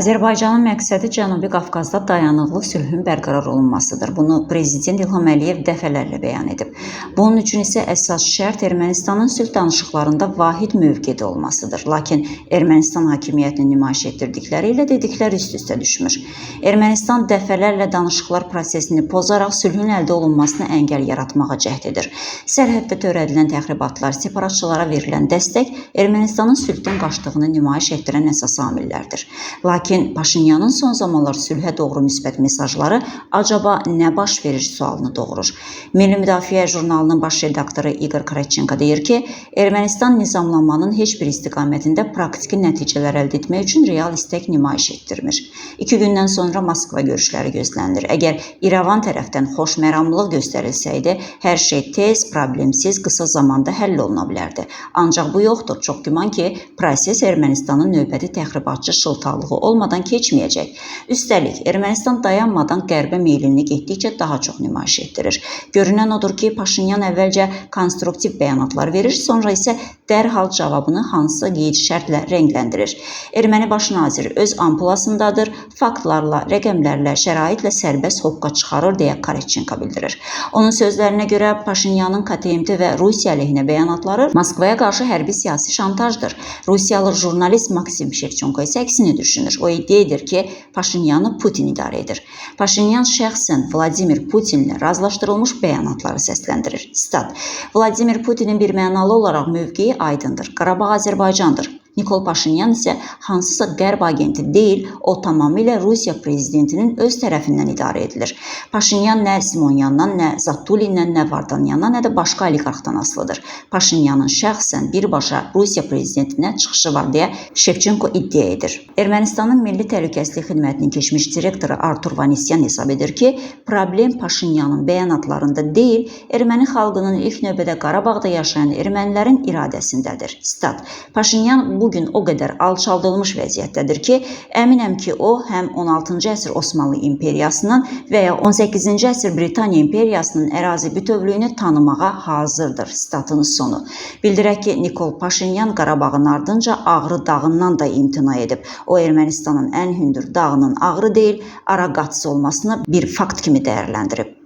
Azərbaycanın məqsədi Cənubi Qafqazda dayanıqlı sülhün bərqərar olunmasıdır. Bunu prezident İlham Əliyev dəfələrlə bəyan edib. Bunun üçün isə əsas şərt Ermənistanın sülh danışıqlarında vahid mövqedə olmasıdır. Lakin Ermənistan hakimiyyətinin nümayiş etdirdikləri ilə dedikləri üst-üstə düşmür. Ermənistan dəfələrlə danışıqlar prosesini pozaraq sülhün əldə olunmasına əngəl yaratmağa cəhd edir. Sərhəddə törədilən təxribatlar, separatçılara verilən dəstək Ermənistanın sülhdən qaçdığını nümayiş etdirən əsas amillərdir. Lakin Paşinyanın son zamanlar sülhə doğru müsbət mesajları acaba nə baş verir sualını doğurur. Milli Müdafiə jurnalının baş redaktoru Igor Kravchenko deyir ki, Ermənistan nizamlanmanın heç bir istiqamətində praktiki nəticələr əldə etmək üçün real istək nümayiş etdirmir. İki gündən sonra Moskva görüşləri gözlənilir. Əgər İrəvan tərəfdən xoşməramlılıq göstərilsəydi, hər şey tez, problemsiz, qısa zamanda həll oluna bilərdi. Ancaq bu yoxdur. Çox güman ki, proses Ermənistanın növbəti təxribatçı şıltaqlığı olmadan keçməyəcək. Üstəlik, Ermənistan dayanmadan qərbə meyilini getdikcə daha çox nümayiş etdirir. Görünən odur ki, Paşinyan əvvəlcə konstruktiv bəyanatlar verir, sonra isə dərhal cavabını hansısa qeyd şərtlə rəngləndirir. Erməni baş naziri öz ampulasındadır, faktlarla, rəqəmlərlə, şəraitlə sərbəst hoqqa çıxarır deyə Karetçenko bildirir. Onun sözlərinə görə Paşinyanın KTMT və Rusiya əleyhinə bəyanatları Moskvaya qarşı hərbi siyasi şantajdır. Rusiyalı jurnalist Maksim Şevçenko isə əksini düşünür. O iddia edir ki, Paşinyanı Putin idarə edir. Paşinyan şəxsən Vladimir Putinlə razılaşdırılmış bəyanatları səsləndirir. Stat: Vladimir Putinin bir mənalı olaraq mövqeyi aydındır. Qarabağ Azərbaycandır. Nikol Paşinyan isə hansısa qərb agenti deyil, o tamamilə Rusiya prezidentinin öz tərəfindən idarə edilir. Paşinyan nə Simonyandan, nə Zatulindən, nə Vardanyandan, nə də başqa oliqarxdan asılıdır. Paşinyanın şəxsən birbaşa Rusiya prezidentinə çıxışı var deyə Şevçenko iddia edir. Ermənistanın Milli Təhlükəsizlik Xidmətinin keçmiş direktoru Artur Vanisyan hesab edir ki, problem Paşinyanın bəyanatlarında deyil, erməni xalqının ilk növbədə Qarabağda yaşayan ermənilərin iradəsindədir. Stat: Paşinyan bu gün o qədər alçaldılmış vəziyyətdədir ki, əminəm ki, o həm 16-cı əsr Osmanlı imperiyasının və ya 18-ci əsr Britaniya imperiyasının ərazi bütövlüyünü tanımağa hazırdır. Statın sonu. Bildirək ki, Nikol Paşinyan Qarabağın ardınca Ağrı dağından da imtina edib. O Ermənistanın ən hündür dağının Ağrı deyil, Araqats olmasını bir fakt kimi dəyərləndirib.